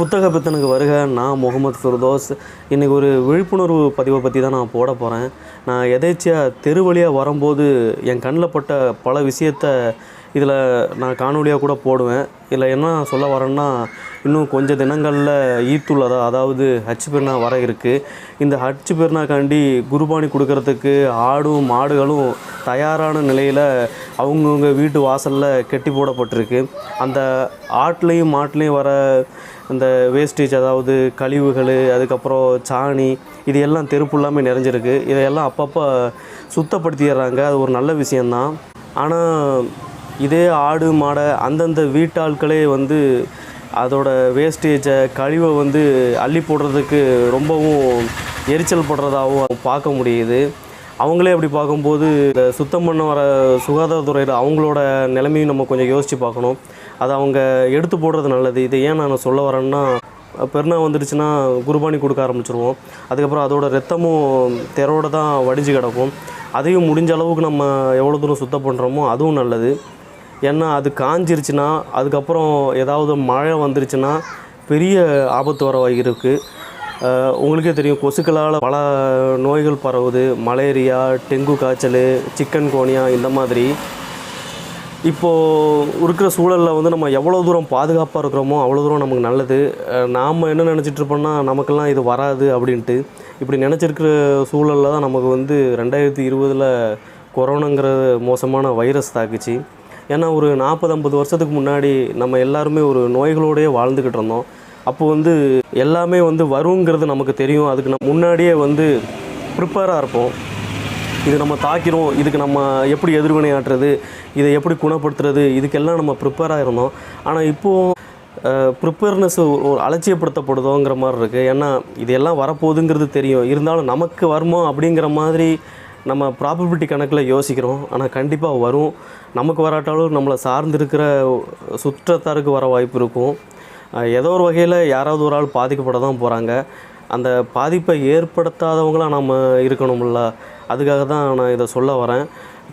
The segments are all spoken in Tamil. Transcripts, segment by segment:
புத்தக பித்தனுக்கு வருக. நான் முகமது ஃபிர்தோஸ். இன்றைக்கி ஒரு விழிப்புணர்வு பதிவை பற்றி தான் நான் போட போகிறேன் நான் எதேச்சியாக தெரு வழியாக வரும்போது என் கண்ணில் பட்ட பல விஷயத்த இதில் நான் காணொலியாக கூட போடுவேன். இதில் என்ன சொல்ல வரேன்னா இன்னும் கொஞ்சம் தினங்களில் ஈத்துள்ளதா அதாவது ஹஜ் பெருனா வர இருக்குது இந்த ஹஜ் பெருநாக்காண்டி குருபாணி கொடுக்கறதுக்கு ஆடும் மாடுகளும் தயாரான நிலையில் அவங்கவுங்க வீட்டு வாசலில் கெட்டி போடப்பட்டிருக்கு. அந்த ஆட்லேயும் மாட்லேயும் வர இந்த வேஸ்டேஜ் அதாவது கழிவுகள் அதுக்கப்புறம் சாணி இது எல்லாம் தெருப்பு ஃபுல்லாமே நிறைஞ்சிருக்கு. இதையெல்லாம் அப்பப்போ சுத்தப்படுத்திடுறாங்க. அது ஒரு நல்ல விஷயந்தான் ஆனால் இதே ஆடு மாடை அந்தந்த வீட்டாட்களே வந்து அதோட வேஸ்டேஜை கழிவை வந்து அள்ளி போடுறதுக்கு ரொம்பவும் எரிச்சல் படுறதாகவும் பார்க்க முடியுது. அவங்களே அப்படி பார்க்கும்போது இந்த சுத்தம் பண்ண வர சுகாதாரத்துறையில் அவங்களோட நிலைமையும் நம்ம கொஞ்சம் யோசித்து பார்க்கணும். அதை அவங்க எடுத்து போடுறது நல்லது. இதை ஏன் நான் சொல்ல வரேன்னா பெருனா வந்துடுச்சுன்னா குருபானி கொடுக்க ஆரம்பிச்சிருவோம். அதுக்கப்புறம் அதோட ரத்தமும் தெரோட தான் வடிஞ்சு கிடக்கும். அதையும் முடிஞ்ச அளவுக்கு நம்ம எவ்வளோ தூரம் சுத்தம் பண்ணுறோமோ அதுவும் நல்லது. ஏன்னா அது காஞ்சிருச்சுன்னா அதுக்கப்புறம் ஏதாவது மழை வந்துருச்சுன்னா பெரிய ஆபத்து வர இருக்குது உங்களுக்கே தெரியும் கொசுக்களால் பல நோய்கள் பரவுது. மலேரியா டெங்கு காய்ச்சல் சிக்கன் கோனியா இந்த மாதிரி. இப்போது இருக்கிற சூழலில் வந்து நம்ம எவ்வளோ தூரம் பாதுகாப்பாக இருக்கிறோமோ அவ்வளோ தூரம் நமக்கு நல்லது. நாம் என்ன நினச்சிட்டு இருப்போம்னா நமக்கெல்லாம் இது வராது அப்படின்ட்டு. இப்படி நினச்சிருக்கிற சூழலில் தான் நமக்கு வந்து ரெண்டாயிரத்தி இருபதில் கொரோனாங்கிற மோசமான வைரஸ் தாக்குச்சு. ஏன்னா ஒரு நாற்பது ஐம்பது வருஷத்துக்கு முன்னாடி நம்ம எல்லாருமே ஒரு நோய்களோடையே வாழ்ந்துக்கிட்டு இருந்தோம். அப்போ வந்து எல்லாமே வந்து வருங்கிறது நமக்கு தெரியும். அதுக்கு நம்ம முன்னாடியே வந்து ப்ரிப்பேராக இருப்போம். இது நம்ம தாக்கிறோம். இதுக்கு நம்ம எப்படி எதிர்வினையாற்றுறது? இதை எப்படி குணப்படுத்துறது? இதுக்கெல்லாம் நம்ம ப்ரிப்பேராக இருந்தோம். ஆனால் இப்போது ப்ரிப்பேர்னஸ் அலட்சியப்படுத்தப்படுதோங்கிற மாதிரி இருக்குது ஏன்னா இதெல்லாம் வரப்போகுதுங்கிறது தெரியும். இருந்தாலும் நமக்கு வருமோ அப்படிங்கிற மாதிரி நம்ம ப்ராபபிலிட்டி கணக்கில் யோசிக்கிறோம். ஆனால் கண்டிப்பாக வரும். நமக்கு வராட்டாலும் நம்மளை சார்ந்திருக்கிற சுற்றத்தாருக்கு வர வாய்ப்பு இருக்கும். ஏதோ ஒரு வகையில் யாராவது ஒரு ஆள் பாதிக்கப்பட தான் போகிறாங்க அந்த பாதிப்பை ஏற்படுத்தாதவங்களாக நம்ம இருக்கணும்ல. அதுக்காக தான் நான் இதை சொல்ல வரேன்.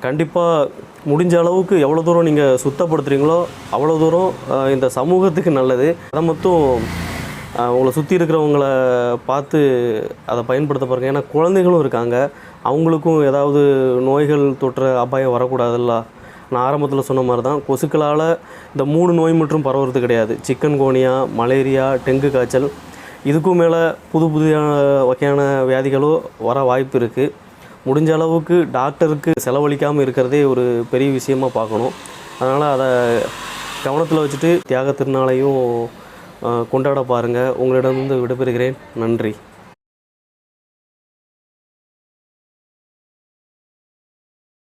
கண்டிப்பாக முடிஞ்ச அளவுக்கு எவ்வளோ தூரம் நீங்கள் சுத்தப்படுத்துகிறீங்களோ அவ்வளோ தூரம் இந்த சமூகத்துக்கு நல்லது. அதை மட்டும் உங்களை சுற்றி இருக்கிறவங்கள பார்த்து அதை பயன்படுத்த பாருங்கள் ஏன்னா குழந்தைகளும் இருக்காங்க. அவங்களுக்கும் ஏதாவது நோய்கள் தொற்ற அபாயம் வரக்கூடாதுல்ல. நான் ஆரம்பத்தில் சொன்ன மாதிரி தான் கொசுக்களால் இந்த மூணு நோய் மட்டும் பரவுறது கிடையாது. சிக்கன் கோனியா மலேரியா டெங்கு காய்ச்சல் இதுக்கும் மேலே புது புதிய வகையான வியாதிகளும் வர வாய்ப்பு இருக்குது முடிஞ்ச அளவுக்கு டாக்டருக்கு செலவழிக்காமல் இருக்கிறதே ஒரு பெரிய விஷயமா பார்க்கணும். அதனால் அதை கவனத்தில் வச்சுட்டு தியாக திருநாளையும் கொண்டாட பாருங்கள் உங்களிடம் விடைபெறுகிறேன். நன்றி.